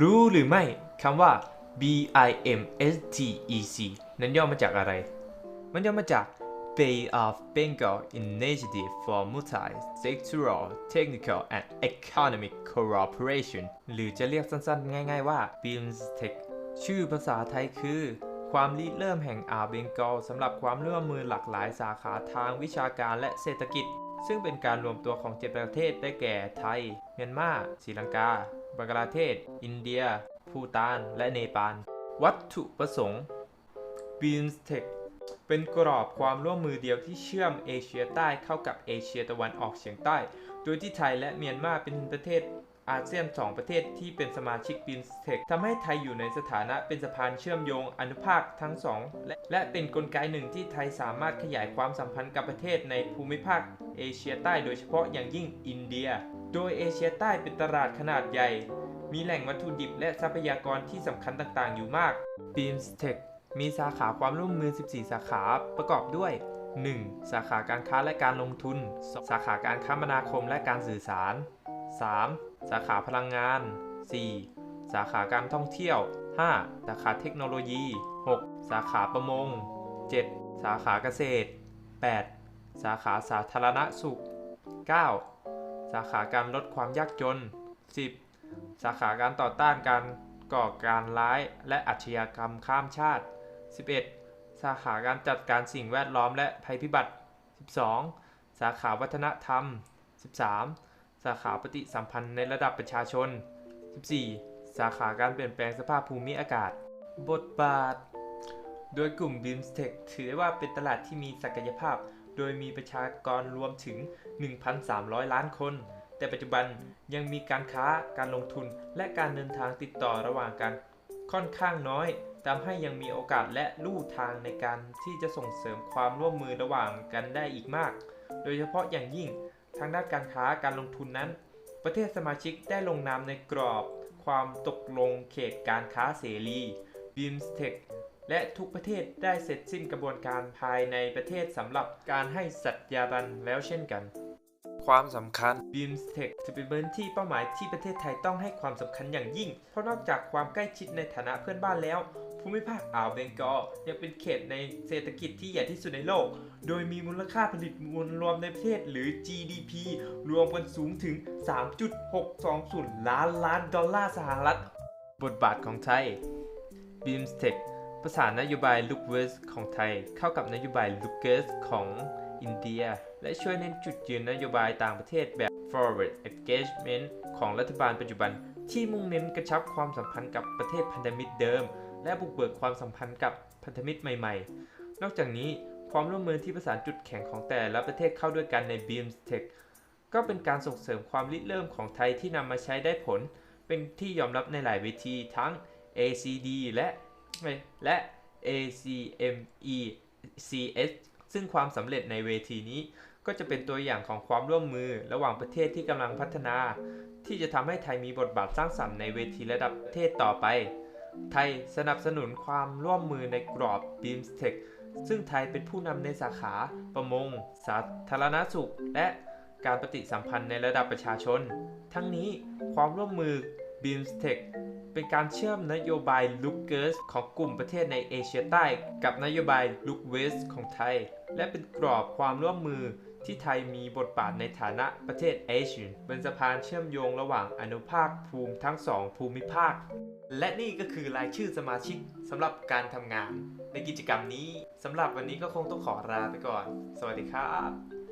รู้หรือไม่คำว่า BIMSTEC นั้นย่อมาจากอะไร มันย่อมาจาก Bay of Bengal Initiative for Multi-Sectoral Technical and Economic Cooperation หรือจะเรียกสั้นๆ ง่ายๆว่า BIMSTEC ชื่อภาษาไทยคือ ความริเริ่มแห่งอ่าวเบงกอลสำหรับความร่วมมือหลากหลายสาขาทางวิชาการและเศรษฐกิจ ซึ่งเป็นการรวมตัวของเจ็ดประเทศได้แก่ไทย เมียนมาศรีลังกา บังกลาเทศ อินเดีย ภูตาน และเนปาล วัตถุประสงค์ BIMSTEC เป็นกรอบความร่วมมือเดียวที่เชื่อมเอเชียใต้เข้ากับเอเชียตะวันออกเฉียงใต้ โดยที่ไทยและเมียนมาเป็นประเทศอาเซียน 2 ประเทศที่เป็นสมาชิก BIMSTEC ทำให้ไทยอยู่ในสถานะเป็นสะพานเชื่อมโยงอนุภาคทั้งสองและและเป็นนกลไกหนึ่งที่ไทยสามารถขยายความสัมพันธ์กับประเทศในภูมิภาค เอเชียใต้โดยเฉพาะอย่างยิ่งอินเดีย โดยเอเชียใต้เป็นตลาดขนาดใหญ่ มีแหล่งวัตถุดิบและทรัพยากรที่สำคัญต่างๆ อยู่มาก BIMSTEC มีสาขาความร่วมมือ 14 สาขาประกอบด้วย 1. สาขาการค้าและการลงทุน 2. สาขาการคมนาคมและการสื่อสาร 3. สาขาพลังงาน 4. สาขาการท่องเที่ยว 5. สาขาเทคโนโลยี 6. สาขาประมง 7. สาขาเกษตร 8. สาขาสาธารณสุข 9. สาขาการลดความยากจน 10. สาขาการต่อต้านการก่อการร้ายและอาชญากรรมข้ามชาติ 11. สาขาการจัดการสิ่งแวดล้อมและภัยพิบัติ 12. สาขาวัฒนธรรม 13. สาขาปฏิสัมพันธ์ในระดับประชาชน 14. สาขาการเปลี่ยนแปลงสภาพภูมิอากาศ บทบาท โดยกลุ่ม BIMSTEC ถือได้ว่าเป็นตลาดที่มีศักยภาพ โดยมีประชากรรวมถึง 1,300 ล้านคน แต่ปัจจุบันยังมีการค้า การลงทุน และการเดินทางติดต่อระหว่างกัน ค่อนข้างน้อยทำให้ยังมีโอกาสและลู่ทางในการที่จะส่งเสริมความร่วมมือระหว่างกันได้อีกมาก โดยเฉพาะอย่างยิ่งทางด้านการค้าการลงทุนนั้น ประเทศสมาชิกได้ลงนามในกรอบ ความตกลงเขตการค้าเสรี BIMSTEC และทุกประเทศได้เสร็จสิ้นกระบวนการภายในประเทศสำหรับการให้สัญญาบันแล้วเช่นกัน ความสำคัญ BIMSTEC ถือเป็นพื้นที่เป้าหมายที่ประเทศไทยต้องให้ความสำคัญอย่างยิ่ง เพราะนอกจากความใกล้ชิดในฐานะเพื่อนบ้านแล้ว ภูมิภาคอ่าวเบงกอลยังเป็นเขตในเศรษฐกิจที่ใหญ่ที่สุดในโลก โดยมีมูลค่าผลิตมวลรวมในประเทศหรือ GDP รวมกันสูงถึง 3.620 ล้านล้านดอลลาร์สหรัฐ บทบาทของไทย BIMSTEC ประสานนโยบาย Look West ของไทย เข้ากับนโยบาย Look East ของอินเดีย และช่วยเน้นจุดยืนนโยบายต่างประเทศแบบ Forward Engagement ของรัฐบาลปัจจุบัน ที่มุ่งเน้นกระชับความสัมพันธ์กับประเทศพันธมิตรเดิม และบุกเบิกความสัมพันธ์กับพันธมิตรใหม่ ๆ นอกจากนี้ความร่วมมือที่ประสานจุดแข็งของแต่ละประเทศเข้าด้วยกันใน BIMSTEC ก็เป็นการส่งเสริมความริเริ่มของไทยที่นำมาใช้ได้ผล เป็นที่ยอมรับในหลายเวทีทั้ง ACD และ และ ACMECS ซึ่งความสำเร็จในเวทีนี้ก็จะเป็นตัวอย่างของความร่วมมือระหว่างประเทศที่กำลังพัฒนา ที่จะทำให้ไทยมีบทบาทสร้างสรรค์ในเวทีระดับประเทศต่อไป ไทยสนับสนุนความร่วมมือในกรอบ BIMSTEC ซึ่งไทยเป็นผู้นำในสาขา ประมง สาธารณสุข และการปฏิสัมพันธ์ในระดับประชาชน ทั้งนี้ความร่วมมือ BIMSTEC เป็นการเชื่อมนโยบาย Look East ของกลุ่มประเทศในเอเชียใต้ กับนโยบาย Look West ของไทย และเป็นกรอบความร่วมมือที่ไทยมีบทบาทในฐานะประเทศเอเชียเป็นสะพานเชื่อมโยงระหว่างอนุภาคภูมิทั้งสองภูมิภาค และนี่ก็คือรายชื่อสมาชิกสำหรับการทำงาน ในกิจกรรมนี้สำหรับวันนี้ก็คงต้องขอลาไปก่อน สวัสดีครับ